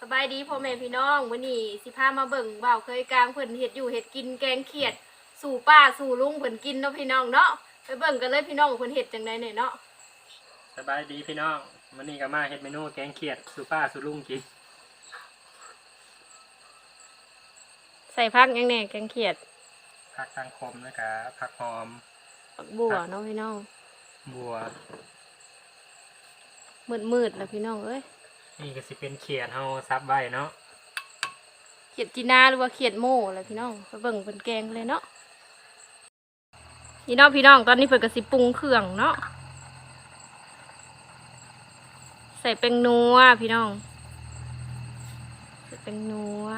สบายดีพ่อแม่พี่น้องวันนี้สิพามาเบิ่งบ่าวเคยกลางเพิ่นเฮ็ดอยู่เฮ็ดกินแกงเขียด สู่ป้าสู่ลุงเพิ่นกินเนาะพี่น้องเนาะไปเบิ่งกันเลยพี่น้องว่าเพิ่นเฮ็ดจังไดเนี่ยเนาะสบายดีพี่น้องวันนี้ก็มาเฮ็ดเมนูแกงเขียดสุป้าสุลุงกินใส่ผักยังแหน่แกงเขียดผักสังคมนะครับผักหอมผักบัวเนาะพี่น้องบัวมืดๆแล้วพี่น้องเอ้ย นี่ก็สิเป็นเขียดเฮาซับไว้เนาะเขียดจีนาหรือว่าเขียดโม่แล้วพี่น้องไปเบิ่งเพิ่นแกงเลยเนาะพี่น้องพี่น้องตอนนี้เพิ่นก็สิปรุงเครื่องเนาะใส่เป็นนัวพี่น้องใส่เป็นนัว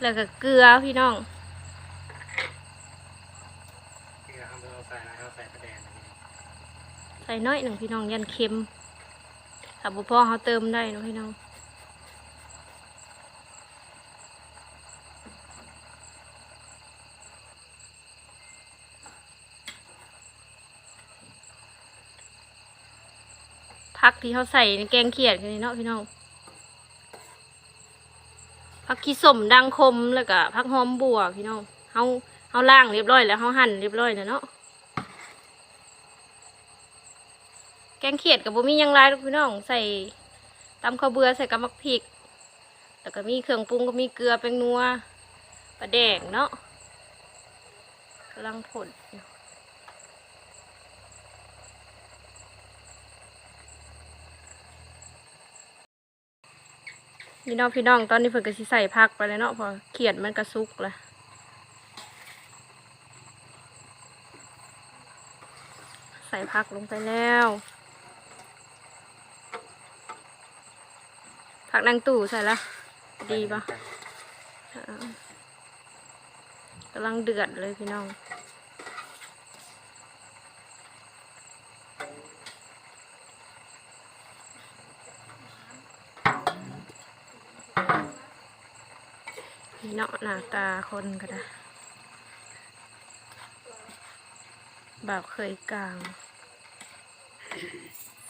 แล้วก็เกลือพี่น้อง เกลือเฮาบ่ต้องใส่นะเฮาใส่กระแดงอันนี้ ใส่น้อยหนึ่งพี่น้องยันเค็มถ้าบุพ่อเขาเติมได้นะพี่น้องผักที่เขาใส่ในแกงเขียดกันเนาะพี่น้องผักขี้สมดังคมแล้วก็ผักหอมบัวพี่น้องเขาเขาล่างเรียบร้อยแล้วเขาหั่นเรียบร้อยแล้วเนาะ แกงเขียดกับบุมียังไรลูกพี่น้องใส่ตำข้าวเบือใส่กับมักพริก แล้วก็มีเครื่องปรุงก็มีเกลือแป้งนัวปลาแดงเนาะกำลังผลอยู่พี่น้องพี่น้องตอนนี้เพิ่นก็สิใส่ผักไปเลยเนาะพอเขียดมันกระซุกละใส่ผักลงไปแล้ว ผักนางตู่ใส่ละดีปะอ่ากำลังเดือดเลยพี่น้องนี่เนาะหน้าตาคนก็ได้บ่าวเคยกลาง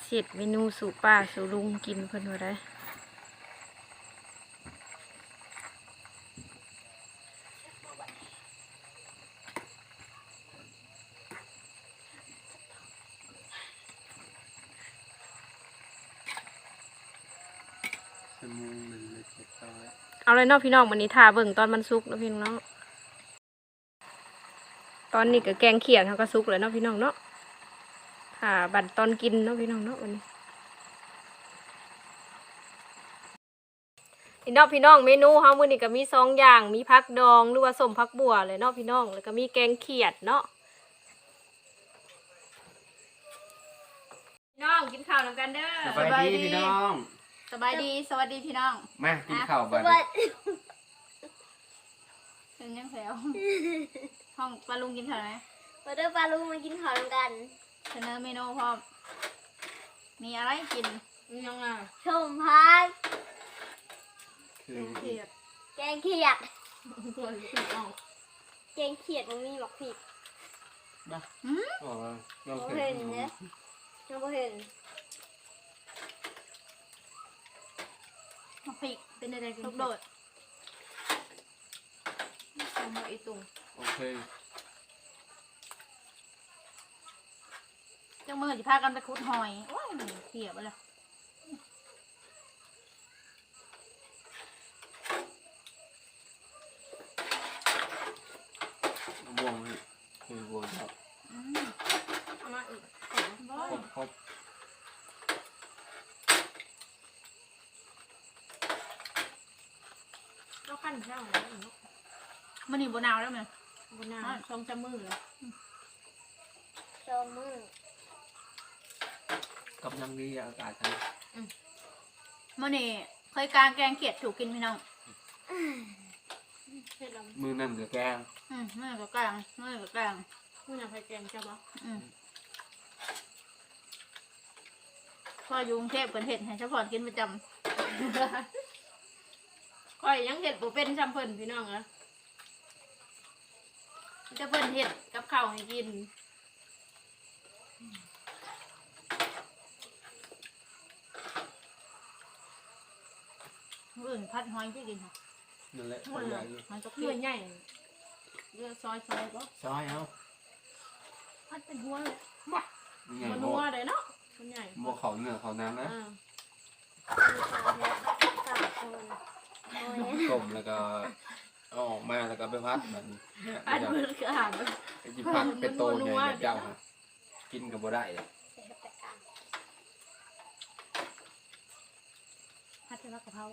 เสร็จเมนูสู่ป้าสู่ลุงกินเพิ่นว่าได้ สมุนมัน เอาเลยเนาะพี่น้องวันนี้ทาเบิ่งตอนมันสุกนะพี่น้องตอนนี้ก็แกงเขียดเขาก็สุกเลยเนาะพี่น้องเนาะทาบัดตอนกินเนาะพี่น้องเนาะวันนี้พี่น้องพี่น้องเมนูเฮามื้อนี้ก็มีสองอย่าง มีผักดองหรือว่าส้มผักบัวเลยเนาะพี่น้องแล้วก็มีแกงเขียดเนาะพี่น้องกินข้าวนำกันเด้อสบายดีพี่น้อง สบายดีสวัสดีพี่น้องมากินข้าวบัดเป็นยังแถวห้องปลาลุงกินเท่าไหร่มาเด้อปลาลุงมากินข้าวกันเสนอเมนูพร้อมมีอะไรกินยังไงชมพักคือเขียดแกงเขียดตัวสีออกแกงเขียดมันมีหมักผิดอ๋อลองเราเผ็เห็ดนเนี่ยเราเห็น มะพริกเป็นอะไรกันลูกโดดทำมาอีตุงโอเคจังมือจะพากันไปคุดหอยโอ้ยเขียบไปเลยบวงนี่คือบวงครับเอามาอีกครบครบ ก็ขั้นเช่าแล้วมันนี่บนาวแล้วมั้ยบนาวช่องจมือเลยชมมือกับน้ำดีอากาศครับมันนี่เคยการแกงเขียดถูกกินพี่น้องเผ็ดลำมือนั่นกับแกงอืมนี่ก็กลางนี่ก็กลางนี่อยากไปแกงใช่ปะอืมพ่ออยู่กรุงเทพเพิ่นเห็ดให้เฉพาะกินประจำ ข่อยยังเห็ดบ่เป็นจำเพิ่นพี่น้องเหรอจะเพิ่นเห็ดกับข้าวให้กินอื่นพัดหอยที่กินค่ะนั่นแหละคนใหญ่เลยหอยตกเกลืเออใหญ่เลือซอยซอยก็ซอยเอาพัดเป็นหัวเมันหัวเลยเนาะมันใหญ่บ่เขาเหนือเขาแน้ำนะอ่า เออ มแล้วก็เอาออกมาแล้วก็ไปพัดแบบนี้อันมือก็อ่านไอ้จิพัดเป็นโตใหญ่แบบเจ้าฮะกินกับบ่ได้อะเดี๋ยวไปอ่านพัดเป็นกะเพรา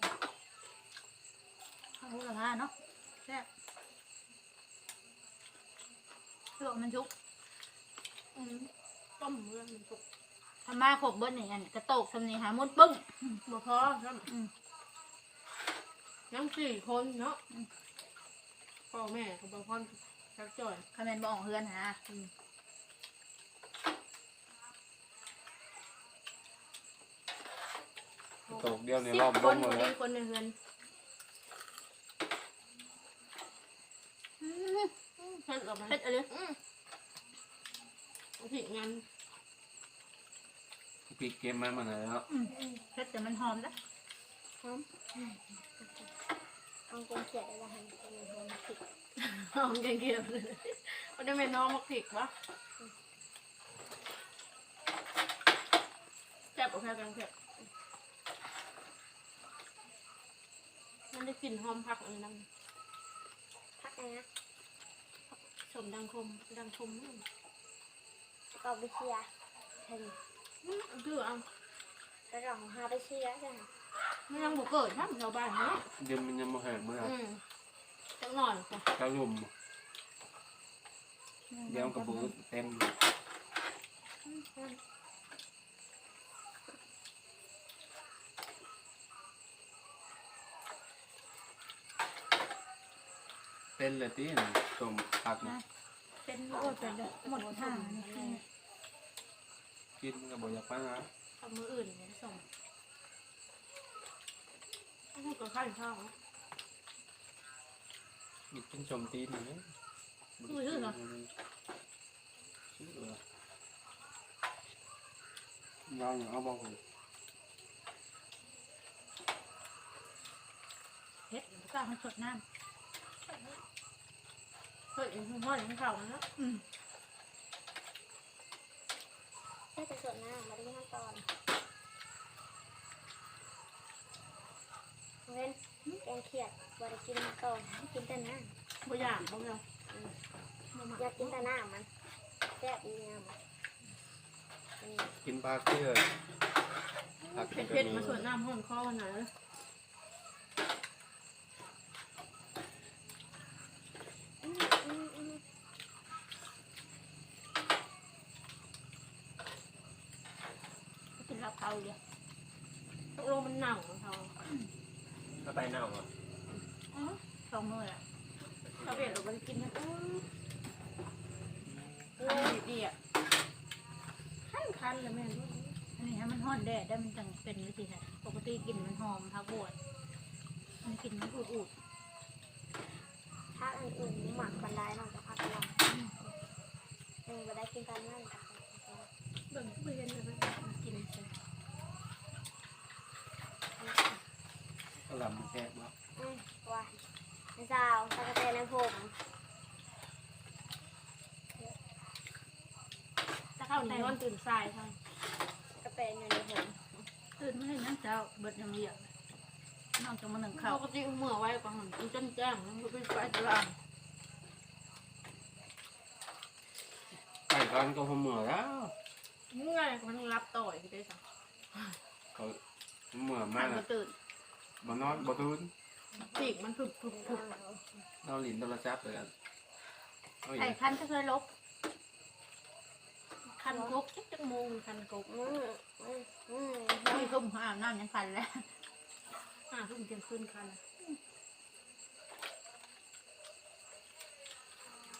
ข้าวหมูกระทะเนาะแซ่บเพื่อมันชุกอืมต้มเมื่อมันสุกทำมาขบเบิ้ลนี่อันกระโตกทำนี่หามุดปึ้งบ่พอครับ อืมยังสี่คนเนาะพ่อแม่กับบางคนชักจ่อยคาเมนบออกเฮือนหาโตกเดียวในสิบรอบคลนงคมานแล้นี้วคนในเฮือนอืมเพิ่นออกมาเผ็ดอะไรผิดงานปีกเกมมามันอะไรแล้วอืมเผ็ดแต่มันหอมนะหอม เอากงเขียดได้ละหันเป็นหอมผิดน้องเกี่ยวเลยมันได้เป็นน้องมักผิดวะแซ่บกว่าแค่กันเผ็ดมันได้กลิ่นหอมผักอะไรนั่นพักอะไรนะสมดังคมดังคมนั่นก็ไปเชียร์เห็นอืมคือเอา แล้วเราหาไปเชียร์จ้ะไม่ยังบุกเกิดทำชาวบ้านเนาะเดี๋ยวมันยังมาแห้งเมื่ออืมจังหน่อยจ้ะกระลุ่มเดี๋ยวกระบูเต็มเป็นเลยที่ต้มผักนะเป็นโอ้ยเป็นเลยหมดท่านี่คือกินกับบ่อยากไปนะ เอามืออื่นเนี่ยส่งให้กับข้าวข้าวมีกินชมตีนนี่คือชื่อเหรอชื่อเหรอเราอย่างเอาบอกเลยเผ็ดกล้าให้สดน้เฮ้ยยังห้อยยังเข่ามันเนาะำอืมแค่จะสดน้ำมาดูขั้นตอนเว้นแกงเขียดบริกินก่อนกินแต่น้บ่อยากบ่อยากำอยากกินแต่น้ำมันแซ่บดีงามอืมกินปลาเพื่อผักเผ็ดก็เผ็ดมีมาส่วนน้ำห้อนคอวันไหนอืมอืมอืม กินลาบ เขาเดียวตกลงมันหนาวของเขาถ้าไปเน่าอะสองมือละเขาเผ็ดเราไปกินนะอู้เลยคันดีอะคันคันเลยแม่รู้อันนี้ฮะมันห่อนแดดได้มันจังเป็นวิธีไหนปกติกลินมันหอมพักบวชมันกลินมันอูดอูดพักอันอื่นหมักบันไดนอกจากพักเราเออบันไดกินกันนั่นค่ะเบิ่งผู้เห็นเลยมันกินใช่ กระหล่ำแซ่บเนาะอืมว่าไม่สาวตะกะเตนในผมถ้าเข้าหนีนอนตื่นสายใช่กระเตนอยู่ในผมตื่นไม่ให้นั่งเช้าเบิดยังเรียกน้องจะมาหนึ่งเขาข้าวก็จิ้งเมื่อไว้ก่อนมันจนแจ้งมันไปไปตลาดไก่กันก็พอเหมื่อแล้วเมื่อยมันรับต่อยได้สักเขาเหมื่อมัมากนนะก็ตื่น บ่นอนบ่ตื่นปีกมันผุบผุบผุบเราหลินโทรศัพท์เลยกันเอาอีไอ้กคันก็เคยลบคันกกจักโมงคันกกอืมอืมอืมไม่ทุ่มอาบน้ำยังคันแล้วห้าทุ่มเที่ยงคืนคัน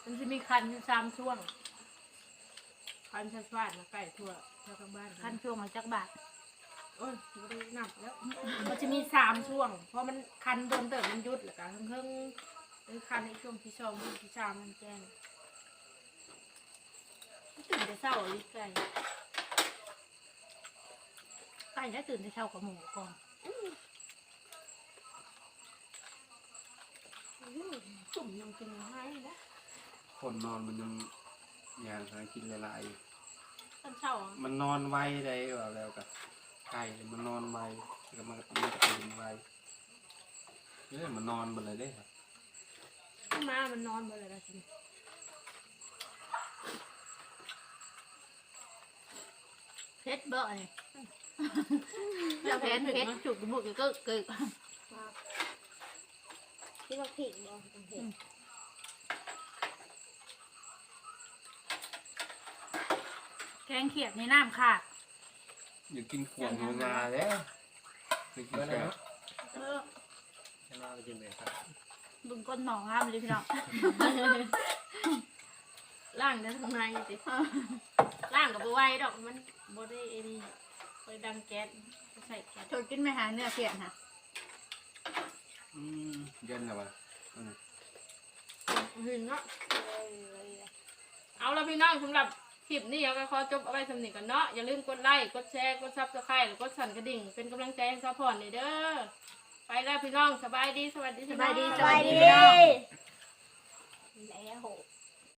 มันจะมีคันอยู่สามช่วงคันชัดบ้านมาไก่ทั่วทั่วทั้งบ้านคัคันนช่วงมาจักบาทโอ้ยไม่ได้นับแล้ว มันจะมีสามช่วง เพราะมันคันโดนเติมมันยุดแล้วกันเพิ่งๆเป็นคันในช่วงที่สองที่สามมันแจ้งตื่นแต่เศร้าลิไก่ใกล้จะตื่นจะเช้ากับหมูก่อนจุ่มยังกินให้นะคนนอนมันยังอย่างหากินหลายตอนเช้าอะ ๆมันนอนไวได้ว่าแล้วกับ ไก่มันนอนไวแล้วมันก็มันก็ตื่นไวเนี่ยมันนอนหมดเลยเด้ครับมามันนอนบ่เลยละกินเพชรเบาะเนี่ยเพชรเพชรจุกบุกก็เกิดที่ว่าผิดบ่ต้องเห็นแกงเขียดในน้ำขาด อยากกินขวดหัวงาแล้วไปกินเมื่อไหร่แค่เนาะเออฉันว่าไปกินเลยครับบึงก้นหนองงามเลยพี่น้องล่างได้ทางในสิล่างกับบัวไหวดอกมันบ่ได้เอ็นี่ไปดังแก๊สใส่แก๊สชดกินไหมหาเนื้อเขียดค่ะอืมเย็นแล้ววะอืมหืนเนาะเลยเลยเอาละพี่น้องสำหรับ คลิปนี้เราก็ขอจบเอาไว้สำนึกกันเนาะอย่าลืมกดไลค์กดแชร์กดซับสไครต์หรือกดสั่นกระดิ่ง เป็นกำลังใจให้ซัพพอร์ตเลยเด้อไปแล้วพี่น้องสบายดีสวัสดีสบายดีพี่น้องสบายดีพี่น้องแล้ว